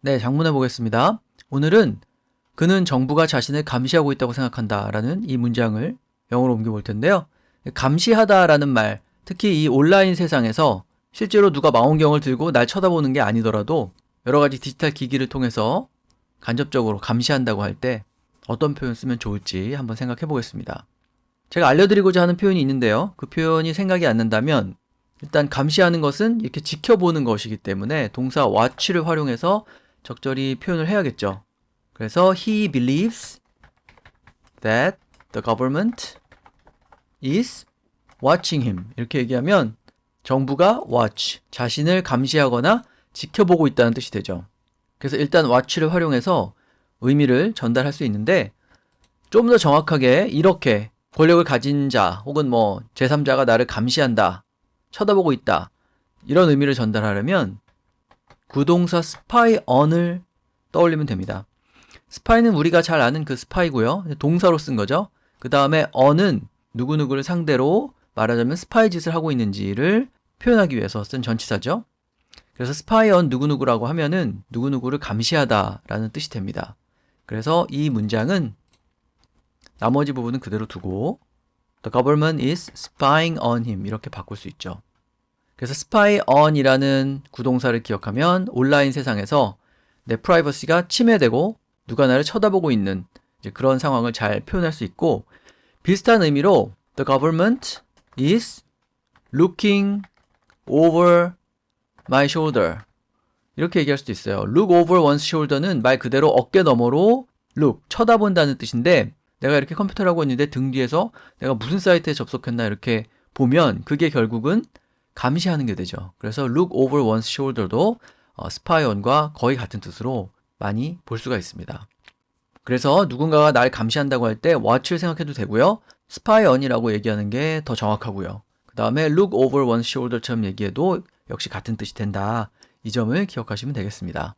네, 장문해 보겠습니다. 오늘은 그는 정부가 자신을 감시하고 있다고 생각한다 라는 이 문장을 영어로 옮겨 볼 텐데요. 감시하다 라는 말, 특히 이 온라인 세상에서 실제로 누가 망원경을 들고 날 쳐다보는 게 아니더라도 여러 가지 디지털 기기를 통해서 간접적으로 감시한다고 할 때 어떤 표현 쓰면 좋을지 한번 생각해 보겠습니다. 제가 알려드리고자 하는 표현이 있는데요. 그 표현이 생각이 안 난다면 일단 감시하는 것은 이렇게 지켜보는 것이기 때문에 동사 watch를 활용해서 적절히 표현을 해야겠죠. 그래서 he believes that the government is watching him. 이렇게 얘기하면 정부가 watch, 자신을 감시하거나 지켜보고 있다는 뜻이 되죠. 그래서 일단 watch를 활용해서 의미를 전달할 수 있는데 좀 더 정확하게 이렇게 권력을 가진 자 혹은 뭐 제3자가 나를 감시한다, 쳐다보고 있다 이런 의미를 전달하려면 구동사 spy on을 떠올리면 됩니다. 스파이는 우리가 잘 아는 그 스파이고요. 동사로 쓴 거죠. 그 다음에 on은 누구누구를 상대로 말하자면 스파이 짓을 하고 있는지를 표현하기 위해서 쓴 전치사죠. 그래서 spy on 누구누구라고 하면은 누구누구를 감시하다라는 뜻이 됩니다. 그래서 이 문장은 나머지 부분은 그대로 두고 The government is spying on him 이렇게 바꿀 수 있죠. 그래서 spy on이라는 구동사를 기억하면 온라인 세상에서 내 프라이버시가 침해되고 누가 나를 쳐다보고 있는 그런 상황을 잘 표현할 수 있고 비슷한 의미로 the government is looking over my shoulder 이렇게 얘기할 수도 있어요. look over one's shoulder는 말 그대로 어깨 너머로 look 쳐다본다는 뜻인데 내가 이렇게 컴퓨터를 하고 있는데 등 뒤에서 내가 무슨 사이트에 접속했나 이렇게 보면 그게 결국은 감시하는 게 되죠. 그래서 look over one's shoulder도 어, on과 거의 같은 뜻으로 많이 볼 수가 있습니다. 그래서 누군가가 날 감시한다고 할 때 watch를 생각해도 되고요. on이라고 얘기하는 게 더 정확하고요. 그 다음에 look over one's shoulder처럼 얘기해도 역시 같은 뜻이 된다. 이 점을 기억하시면 되겠습니다.